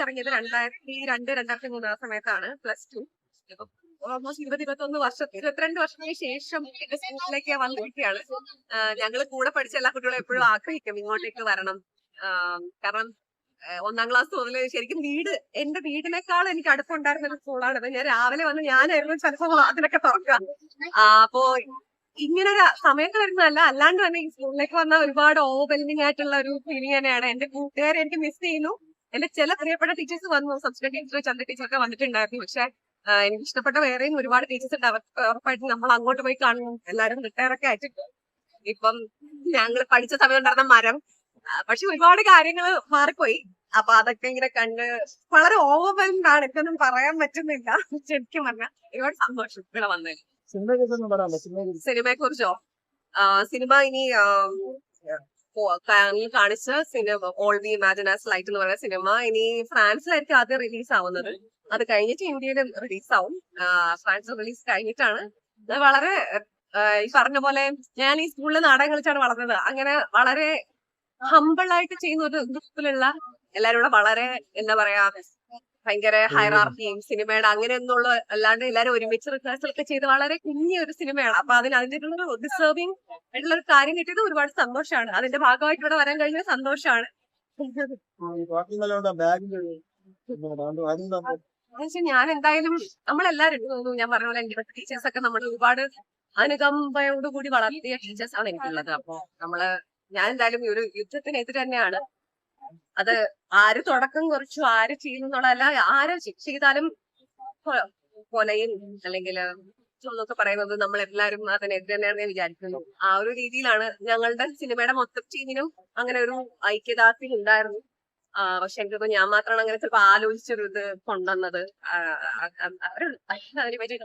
ഇറങ്ങിയത് രണ്ടായിരത്തി രണ്ട് രണ്ടായിരത്തി മൂന്ന് ആ സമയത്താണ് പ്ലസ് ടു ഓൾമോസ്റ്റ് ഇരുപത് ഇരുപത്തൊന്ന് വർഷം ഇരുപത്തിരണ്ട് വർഷത്തിന് ശേഷം എന്റെ സ്കൂളിലേക്ക് വന്നിരിക്കുകയാണ്. ഞങ്ങൾ കൂടെ പഠിച്ച എല്ലാ കുട്ടികളും എപ്പോഴും ആഗ്രഹിക്കും ഇങ്ങോട്ടേക്ക് വരണം. കാരണം ഒന്നാം ക്ലാസ് മുതൽ ശരിക്കും വീട് എന്റെ വീടിനേക്കാൾ എനിക്ക് അടുപ്പുണ്ടായിരുന്ന ഒരു സ്കൂളാണ്. ഞാൻ രാവിലെ വന്ന് ഞാനായിരുന്നു ചിലപ്പോ അതിനൊക്കെ തുറക്കുക. ആ, അപ്പോ ഇങ്ങനെ ഒരു സമയത്ത് വരുന്നതല്ല. അല്ലാണ്ട് തന്നെ ഈ സ്കൂളിലേക്ക് വന്ന ഒരുപാട് ഓവർവെൽമിംഗ് ആയിട്ടുള്ള ഒരു ഫീലിംഗ് തന്നെയാണ്. എന്റെ കൂട്ടുകാരെ എനിക്ക് മിസ് ചെയ്യുന്നു. എന്റെ ചില പ്രിയപ്പെട്ട ടീച്ചേഴ്സ് വന്നു. സബ്സ്റ്റിറ്റ്യൂട്ട് ടീച്ചർ ചന്ദ്ര ടീച്ചറൊക്കെ വന്നിട്ടുണ്ടായിരുന്നു. പക്ഷെ എനിക്ക് ഇഷ്ടപ്പെട്ട വേറെയും ഒരുപാട് ടീച്ചേഴ്സ് ഉണ്ട്. ഉറപ്പായിട്ട് നമ്മൾ അങ്ങോട്ട് പോയി കാണുന്നു എല്ലാരും റിട്ടയർ ഒക്കെ ആയിട്ടുണ്ട്. ഇപ്പം ഞങ്ങൾ പഠിച്ച സമയം ഉണ്ടായിരുന്ന മരം. പക്ഷെ ഒരുപാട് കാര്യങ്ങൾ മാറിപ്പോയി. അപ്പൊ അതൊക്കെ ഇങ്ങനെ കണ്ട് വളരെ ഓവർവെൽഡ് ആണ്. എനിക്കൊന്നും പറയാൻ പറ്റുന്നില്ല. ശരിക്കും പറഞ്ഞാൽ ഒരുപാട് സന്തോഷം ഇവിടെ വന്നതിൽ സിനിമയെ കുറിച്ചോ സിനിമ ഇനി കാണിച്ച cinema All We Imagine as Light എന്ന് പറയുന്ന സിനിമ ഇനി ഫ്രാൻസിലായിരിക്കും ആദ്യം റിലീസ് ആവുന്നത്. അത് കഴിഞ്ഞിട്ട് ഇന്ത്യയിൽ റിലീസ് ആവും. ഫ്രാൻസിൽ ഫ്രാൻസ് റിലീസ് കഴിഞ്ഞിട്ടാണ്. വളരെ ഈ പറഞ്ഞ പോലെ ഞാൻ ഈ സ്കൂളിൽ നാടകം കളിച്ചാണ് വളർന്നത്. അങ്ങനെ വളരെ ഹമ്പിൾ ആയിട്ട് ചെയ്യുന്ന ഒരു ഗ്രൂപ്പിലുള്ള എല്ലാരും കൂടെ വളരെ എന്താ പറയാ ഭയങ്കര ഹൈറാർക്കിയും സിനിമയുടെ അങ്ങനെയൊന്നുള്ള അല്ലാണ്ട് എല്ലാരും ഒരുമിച്ച് റിഹേഴ്സൽ ഒക്കെ ചെയ്ത് വളരെ കുഞ്ഞൊരു ഒരു സിനിമയാണ് അപ്പൊ അതിന് അതിന്റെ ഡിസേർവിംഗ് ആയിട്ടുള്ള ഒരു കാര്യം കിട്ടിയത് ഒരുപാട് സന്തോഷമാണ്. അതിന്റെ ഭാഗമായിട്ട് ഇവിടെ വരാൻ കഴിഞ്ഞ സന്തോഷമാണ്. ഞാൻ എന്തായാലും നമ്മളെല്ലാരും തോന്നുന്നു ഞാൻ പറഞ്ഞ പോലെ എന്റെ ടീച്ചേഴ്സ് ഒക്കെ നമ്മൾ ഒരുപാട് അനുകമ്പയോടുകൂടി വളർത്തിയ ടീച്ചേഴ്സ് ആണ് എനിക്കുള്ളത്. അപ്പൊ നമ്മൾ ഞാൻ എന്തായാലും ഒരു യുദ്ധത്തിനെതിരെ തന്നെയാണ് അത് ആര് തുടക്കം കുറിച്ചു ആര് ചെയ്യുന്നു എന്നുള്ളതല്ല ആര് ചെയ്താലും കൊലയും അല്ലെങ്കിൽ എന്നൊക്കെ പറയുന്നത് നമ്മൾ എല്ലാവരും അതിനെതിരെ തന്നെയാണ് ഞാൻ വിചാരിക്കുന്നു. ആ ഒരു രീതിയിലാണ് ഞങ്ങളുടെ സിനിമയുടെ മൊത്തം ടീമിനും അങ്ങനെ ഒരു ഐക്യദാർഢ്യം ഉണ്ടായിരുന്നു. പക്ഷെ എനിക്ക് ഞാൻ മാത്രമാണ് അങ്ങനെ ചിലപ്പോ ആലോചിച്ചൊരു ഇത് കൊണ്ടുവന്നത് അതിനെ പറ്റി